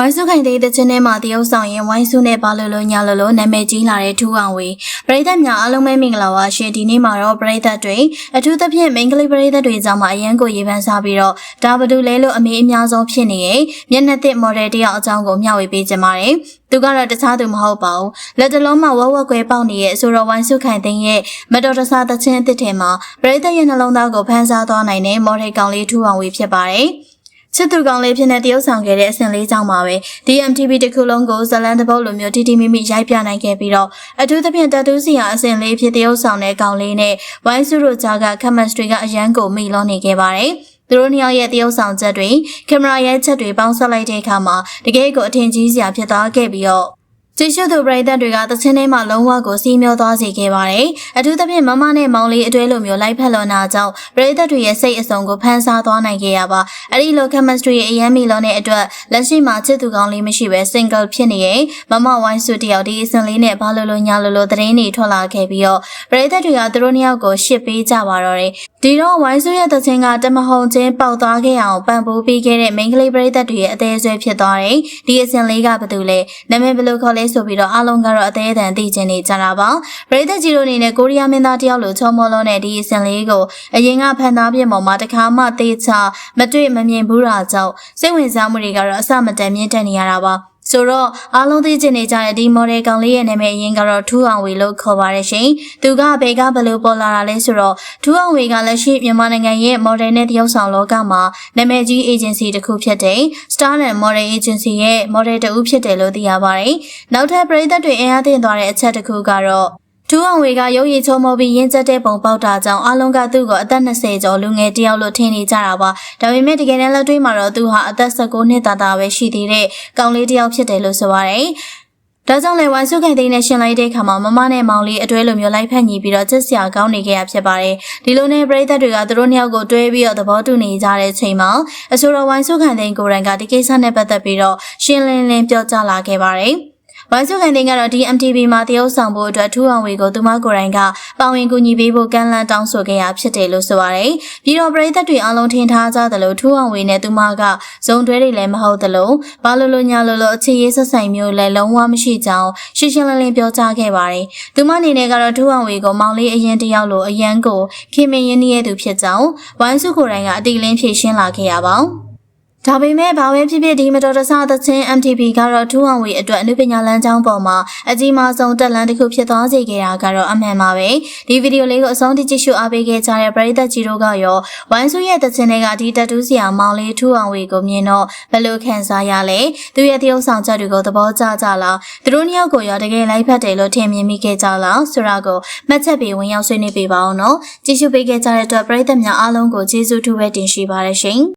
ဝိုင်းစုခိုင်တဲ့တဲ့ချင်းထဲမှာတရုပ်ဆောင်ရင်ဝိုင်းစုနဲ့ပါလို့လို့ညာလို့လို့နာမည်ကြီးလာတဲ့ထူအောင်ဝေပရိသတ်များအားလုံးပဲမင်္ဂလာပါရှင်ဒီနေ့မှာတော့ပရိသတ်တွေအထူးသဖြင့်မိန်းကလေးပရိသတ်တွေကြောင့်မှအရန်ကိုရေပန်းစားပြီးတော့ဒါဘဒူလဲလို့အမေအများဆုံးဖြစ်နေရဲ့မျက်နှာသစ်မော်ဒယ်တယောက်အကြောင်းကိုမျှဝေပေးကြပါတယ်သူကတော့တခြားသူမဟုတ်ပါဘူးလက်တလုံးမှာဝက်ဝက်ကွဲပေါက်နေရဲ့ဆိုတော့ဝိုင်းစုခိုင်တဲ့ရဲ့မတော်တဆသချင်းအသစ်ထဲမှာပရိသတ်ရဲ့နှလုံးသားကိုဖန်ဆားသွားနိုင်တဲ့မော်ဒယ်ကောင်လေးထူအောင်ဝေဖြစ်ပါတယ် ချစ်သူကောင်လေးဖြစ်နေတရုပ်ဆောင်ခဲ့တဲ့အဆင့်လေးကြောင့်ပါပဲ DMTV တစ်ခုလုံးကိုဇလန်တပုတ်လိုမျိုးတီတီမိမိရိုက်ပြနိုင်ခဲ့ပြီးတော့အထူးသဖြင့်တတူးစီယာအဆင့်လေးဖြစ်တရုပ်ဆောင်တဲ့ကောင်လေးနဲ့ဝိုင်းစုတို့ကြားကခမတ်စတွေကအရန်ကိုမိလောနေခဲ့ပါတယ်သူတို့နှစ်ယောက်ရဲ့တရုပ်ဆောင်ချက်တွေကင်မရာရဲ့ချက်တွေပေါင်းဆက်လိုက်တဲ့အခါမှာတကယ်ကိုအထင်ကြီးစရာဖြစ်သွားခဲ့ပြီးတော့ ကြည့်ရှုသူပရိသတ်တွေကသချင်းထဲမှာလုံးဝကိုစီးမျောသွားစေခဲ့ပါတယ်။အထူးသဖြင့်မမနဲ့မောင်လေးအတွဲလိုမျိုးလိုက်ဖက်လွန်တာကြောင့်ပရိသတ်တွေရဲ့စိတ်အစုံကိုဖန်ဆားသွားနိုင်ခဲ့ရပါ။အဲ့ဒီလို chemistry ရဲ့အရန်မီလုံးတဲ့အတွက်လက်ရှိမှာချစ်သူကောင်းလေးမရှိပဲ single ဖြစ်နေရဲ့မမဝိုင်းစုတယောက်ဒီအစင်လေးနဲ့ဘာလို့လို့ညာလို့လို့သတင်းတွေထွက်လာခဲ့ပြီးတော့ပရိသတ်တွေကသူတို့နှစ်ယောက်ကိုရှစ်ပေးကြပါတော့တယ်။ဒီတော့ဝိုင်းစုရဲ့သချင်းကတမဟုံချင်းပေါက်သွားခဲ့အောင်ပံ့ပိုးပေးခဲ့တဲ့ main ကလေးပရိသတ်တွေရဲ့အသေးဆွဲဖြစ်သွားတယ်။ဒီအစင်လေးကဘာတူလဲနာမည်ဘယ်လိုခေါ်လဲဆိုပြီးတော့အားလုံးကတော့အသေးအတန်သိချင်နေကြတာပါပရိသတ်ကြီးတို့အနေနဲ့ကိုရီးယားမင်းသားတယောက်လိုချောမောလုံးနဲ့ဒီအစင်လေးကိုအရင်ကဖန်သားပြင်ပေါ်မှာတခါမှသေချာမတွေ့မမြင်ဘူးတာကြောင့်စိတ်ဝင်စားမှုတွေကတော့အဆမတန်မြင့်တက်နေရတာပါ ဆိုတော့အားလုံးသိချင်နေကြတဲ့ဒီ model ကောင်လေးရဲ့နာမည်အရင်ကတော့ထူအောင်ဝေလို့ခေါ်ပါရရှင်။သူကဘယ်ကဘယ်လိုပေါ်လာတာလဲဆိုတော့ထူအောင်ဝေကလက်ရှိမြန်မာနိုင်ငံရဲ့ model နဲ့တရုပ်ဆောင်လောကမှာနာမည်ကြီး agency တစ်ခုဖြစ်တဲ့ Star and Model Agency ရဲ့ model တဦးဖြစ်တယ်လို့သိရပါတယ်။နောက်ထပ်ပြည်သက်တွေအင်အားသင့်သွားတဲ့အချက်တစ်ခုကတော့ ထူအောင်ဝေကရုပ်ရည်ချုံမောပြီးရင်းကျက်တဲ့ပုံပေါက်တာကြောင့်အလုံးကသူ့ကိုအသက်20ကျော်လူငယ်တယောက်လို့ထင်နေကြတာပါ။ဒါပေမဲ့တကယ်တမ်းလက်တွေ့မှာတော့သူဟာအသက်19နှစ်သားသားပဲရှိသေးတဲ့ကောင်လေးတယောက်ဖြစ်တယ်လို့ဆိုပါတယ်။ဒါကြောင့်လေဝိုင်းစုခိုင်သိန်းနဲ့ရှင်လိုက်တဲ့အခါမှာမမနဲ့မောင်လေးအတွဲလိုမျိုးလိုက်ဖက်ညီပြီးတော့ချက်စရာကောင်းနေခဲ့ရဖြစ်ပါတယ်။ဒီလိုနဲ့ပြည်သက်တွေကသူတို့နှစ်ယောက်ကိုတွဲပြီးတော့သဘောတူနေကြတဲ့ချိန်မှာအဆိုတော်ဝိုင်းစုခိုင်သိန်းကိုယ်တိုင်ကဒီကိစ္စနဲ့ပတ်သက်ပြီးတော့ရှင်းလင်းလင်းပြောကြားလာခဲ့ပါတယ်။ ဝိုင်းစုခိုင်တင်ကတော့ DMTV မှာတရုပ်ဆောင်ဖို့အတွက်ထူအောင်ဝေကိုသူမကိုယ်တိုင်ကပါဝင်ကူညီပေးဖို့ကမ်းလှမ်းတောင်းဆိုခဲ့ရဖြစ်တယ်လို့ဆိုပါတယ်။ပြီးတော့ပရိသတ်တွေအလုံးထင်ထားကြသလိုထူအောင်ဝေနဲ့သူမကဇုံတွဲတွေလည်းမဟုတ်သလိုဘာလို့လို့ညာလို့လို့အခြေရေးဆက်ဆိုင်မျိုးလည်းလုံးဝမရှိကြောင်းရှင်းရှင်းလင်းလင်းပြောကြားခဲ့ပါတယ်။သူမအနေနဲ့ကတော့ထူအောင်ဝေကိုမောင်လေးအရင်တယောက်လိုအရန်ကိုခင်မင်းရင်းနှီးရသူဖြစ်ကြောင်းဝိုင်းစုကိုယ်တိုင်ကအတိအလင်းဖြေရှင်းလာခဲ့ရပါဘူး။ ဒါပေမဲ့ဘာပဲဖြစ်ဖြစ်ဒီမတော်တဆသချင်း MTV ကတော့ထူအောင်ဝေအတွက်အနုပညာလမ်းကြောင်းပေါ်မှာအကြီးမားဆုံးတက်လန်းတစ်ခုဖြစ်သွားစေခဲ့တာကတော့အမှန်ပါပဲဒီဗီဒီယိုလေးကိုအဆုံးထိကြည့်ရှုအားပေးခဲ့ကြတဲ့ပရိသတ်ကြီးတို့ကရောဝိုင်းစုရဲ့သချင်းတွေကဒီတတူးစရာမောင်လေးထူအောင်ဝေကိုမြင်တော့ဘယ်လိုခံစားရလဲသူရဲ့တရုပ်ဆောင်ချက်တွေကိုသဘောကျကြလားသူတို့နှစ်ယောက်ကိုရောတကယ်လိုက်ဖက်တယ်လို့ထင်မြင်မိခဲ့ကြလားဆိုတာကိုမှတ်ချက်ပေးဝင်ရောက်ဆွေးနွေးပေးပါအောင်နော်ကြည့်ရှုပေးခဲ့ကြတဲ့အတွက်ပရိသတ်များအားလုံးကိုကျေးဇူးထူးပဲတင်ရှိပါရရှင်